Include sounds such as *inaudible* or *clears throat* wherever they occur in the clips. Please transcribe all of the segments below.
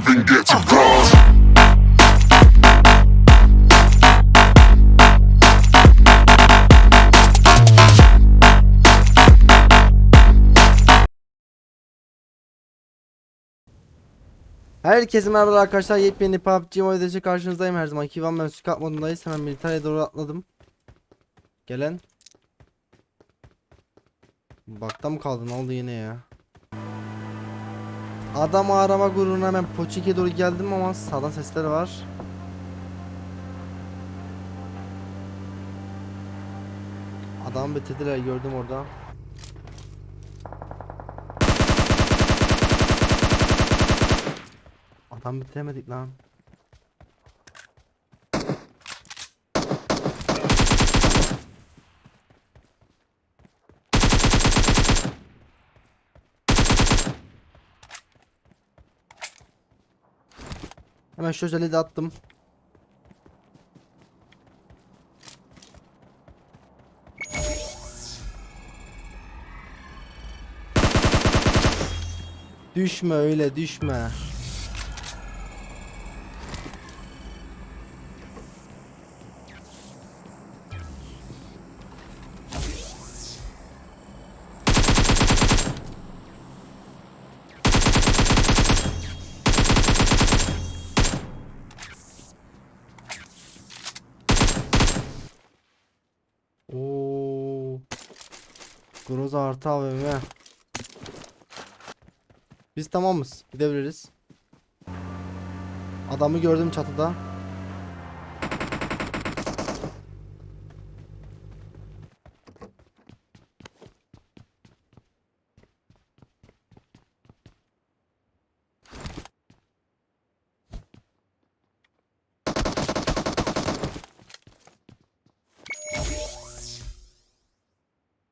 even get to cross. Herkese merhaba arkadaşlar. Yepyeni PUBG Mobile'de karşınızdayım. Her zaman Kivan ben Scout modundayız. Hemen militariye doğru atladım. Gelen. Bakta mı kaldı? Ne oldu yine ya Adam arama gururuna hemen Poçink'e doğru geldim ama sağdan sesler var Adam bitirdiler gördüm orada Adam bitiremedik lan. Hemen şu özelliği de attım. Düşme öyle düşme. Groza artı AVM. Biz tamamız. Gidebiliriz. Adamı gördüm çatıda.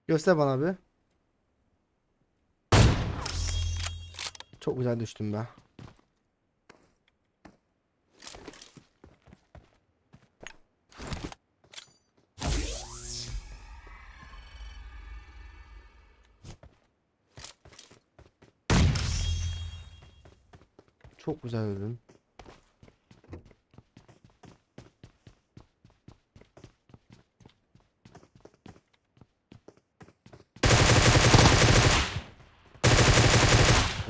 Göster bana bir. Çok güzel düştüm be. Çok güzel öldün.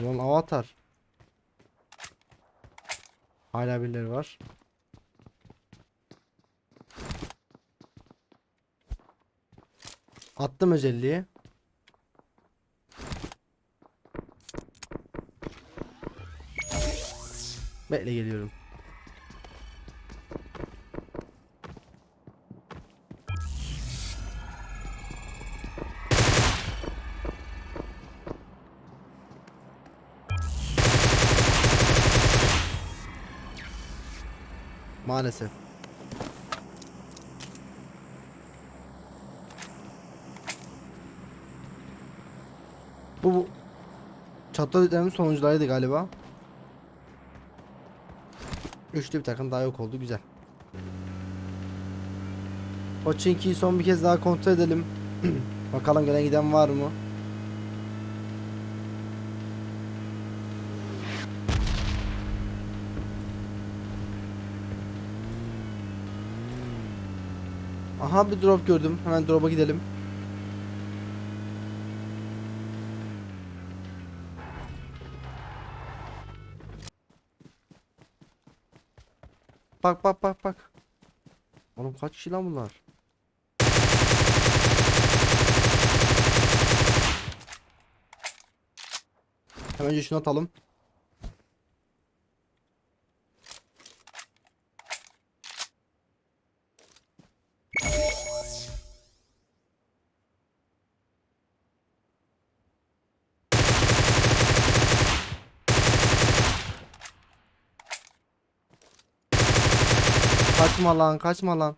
Ulan avatar. Hala birileri var. Attım özelliği. Bekle geliyorum. Maalesef. Bu, bu çatladıklarımın sonuçlarıydı galiba. Üçlü bir takım daha yok oldu güzel. Pochinki'yi son bir kez daha kontrol edelim. *clears throat* Bakalım gelen giden var mı? Aha bir drop gördüm. Hemen drop'a gidelim. Bak bak bak bak. Oğlum kaç kişi lan bunlar? Hemen şunu atalım. Kaçma lan kaçma lan.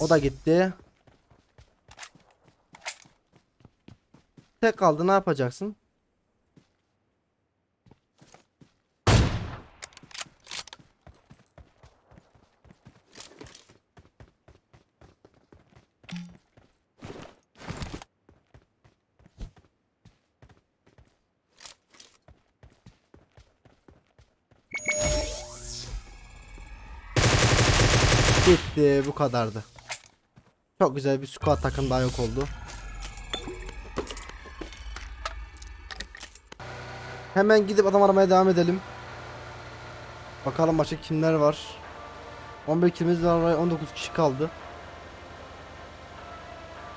O da gitti. Tek kaldı ne yapacaksın? Bitti bu kadardı. Çok güzel bir squad takım daha yok oldu. Hemen gidip adam aramaya devam edelim. Bakalım başka kimler var. 11 kilimiz var 19 kişi kaldı.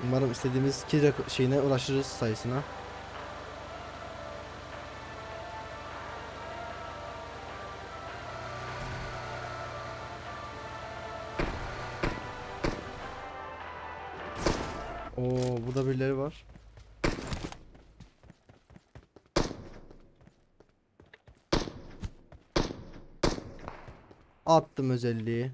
Umarım istediğimiz kill şeyine ulaşırız sayısına. Burada birileri var. Attım özelliği.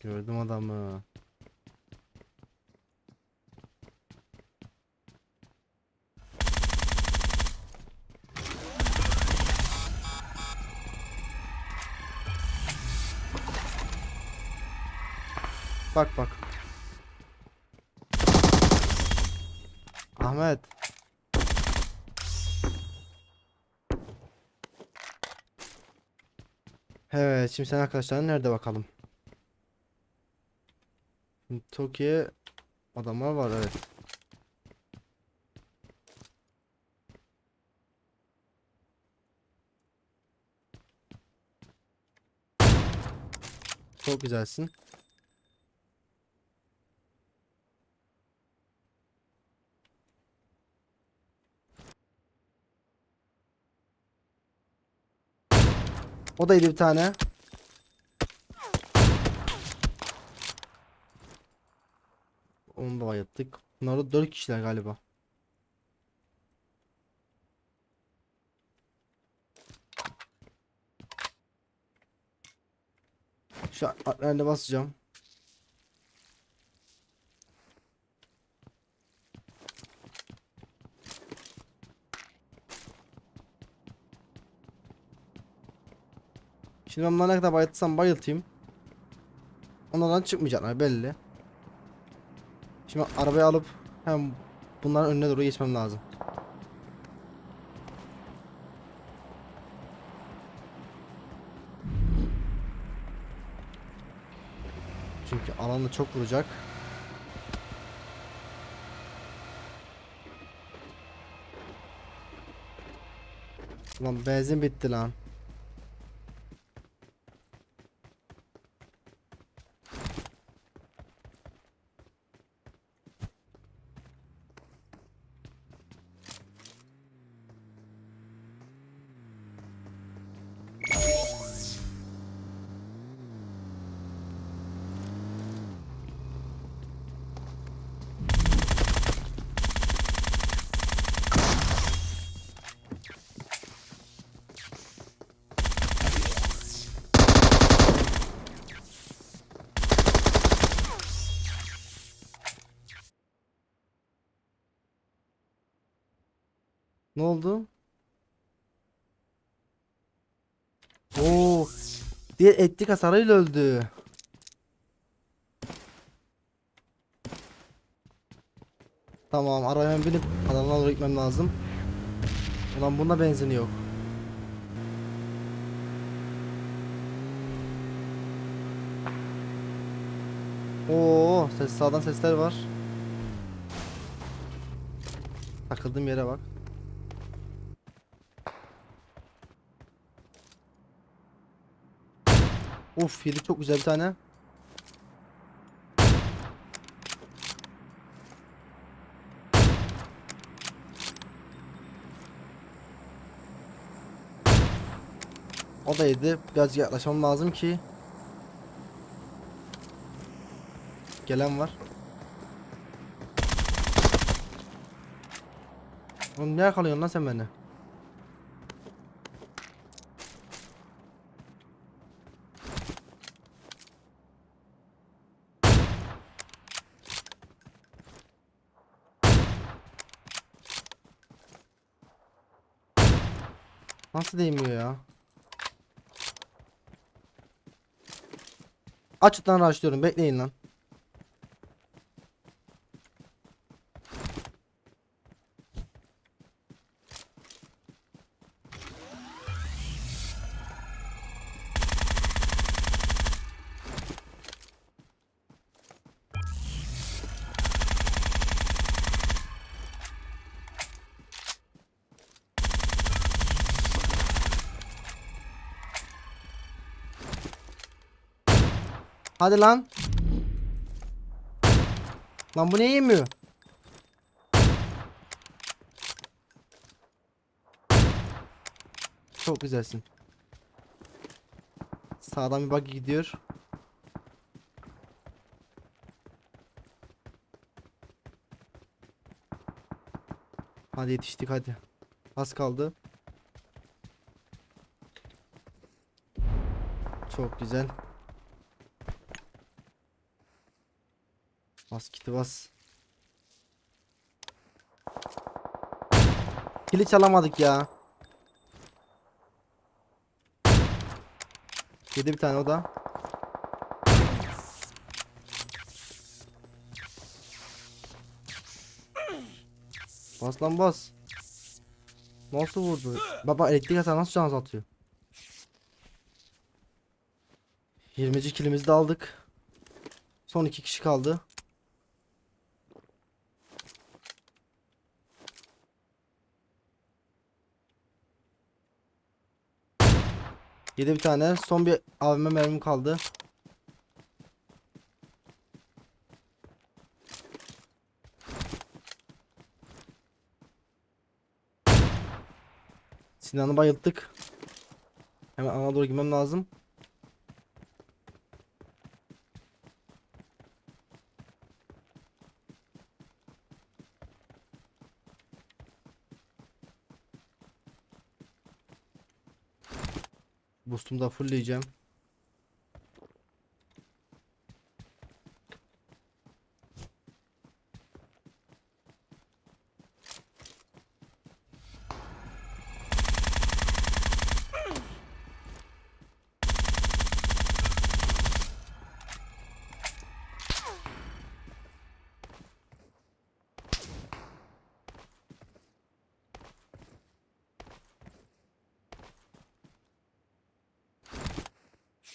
Gördüm adamı. Bak bak. Ahmet. Evet, şimdi sen arkadaşların nerede bakalım? Tokyo adamlar var evet. Çok güzelsin. O da bir tane. Onu da bayılttık. Bunlar da 4 kişiler galiba. Şu atlarına basacağım. Şimdi ben bunları ne kadar bayıltırsam bayıltayım. Onlardan çıkmayacaklar belli. Şimdi arabayı alıp hem bunların önüne doğru geçmem lazım. Çünkü alanda çok vuracak. Lan benzin bitti lan. Ne oldu? Oo. Diğer ettik hasarıyla öldü. Tamam araya binip adamına doğru gitmem lazım. Ulan bunda benzini yok. Oo, ses sağdan sesler var. Takıldığım yere bak. Uf yedi çok güzel bir tane. O da yedi. Biraz yaklaşmam lazım ki. Gelen var. Oğlum ne yakalıyorsun lan sen beni? Nasıl değmiyor ya? Açıktan araştırıyorum. Bekleyin lan. Hadi lan. Lan bu niye yemiyor? Çok güzelsin. Sağdan bir bak gidiyor. Hadi yetiştik hadi. Az kaldı. Çok güzel. Bas kiti bas. Kili çalamadık ya. Yedi bir tane o da. Bas lan bas. Nasıl vurdu? Baba elektrik hasar nasıl can atıyor? 20. kilimizi de aldık. Son iki kişi kaldı. Yedi bir tane. Son bir AVM mermim kaldı. Sinan'ı bayılttık. Hemen ana doğru girmem lazım. Boost'umu da fullleyeceğim.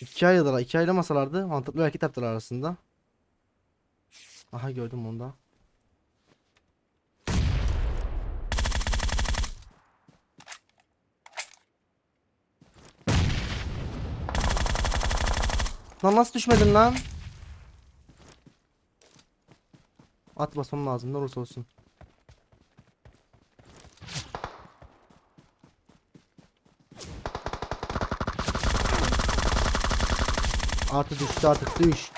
İki aylılar, iki aylamasalardı mantıklı bir hareket yaptılar arasında. Aha gördüm onu da. Lan nasıl düşmedin lan? At basmam lazım ne olursa olsun. Artı düştü artık düş.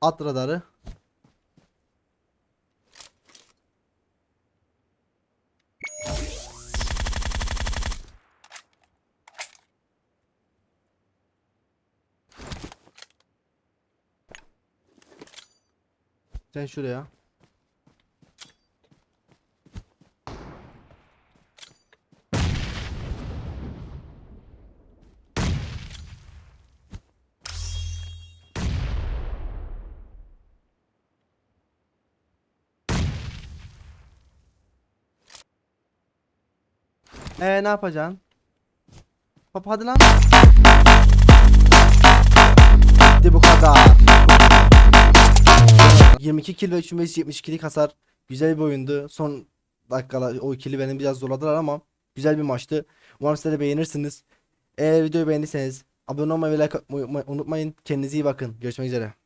At radarı. Sen şuraya. Ee ne yapacaksın? Baba hadi lan. Hadi bu kadar. 22 kill ve 35 72'lik hasar. Güzel bir oyundu. Son dakikalar o ikili beni biraz zorladılar ama güzel bir maçtı. Umarım siz de beğenirsiniz. Eğer videoyu beğendiyseniz abone olmayı ve like atmayı unutmayın. Kendinize iyi bakın. Görüşmek üzere.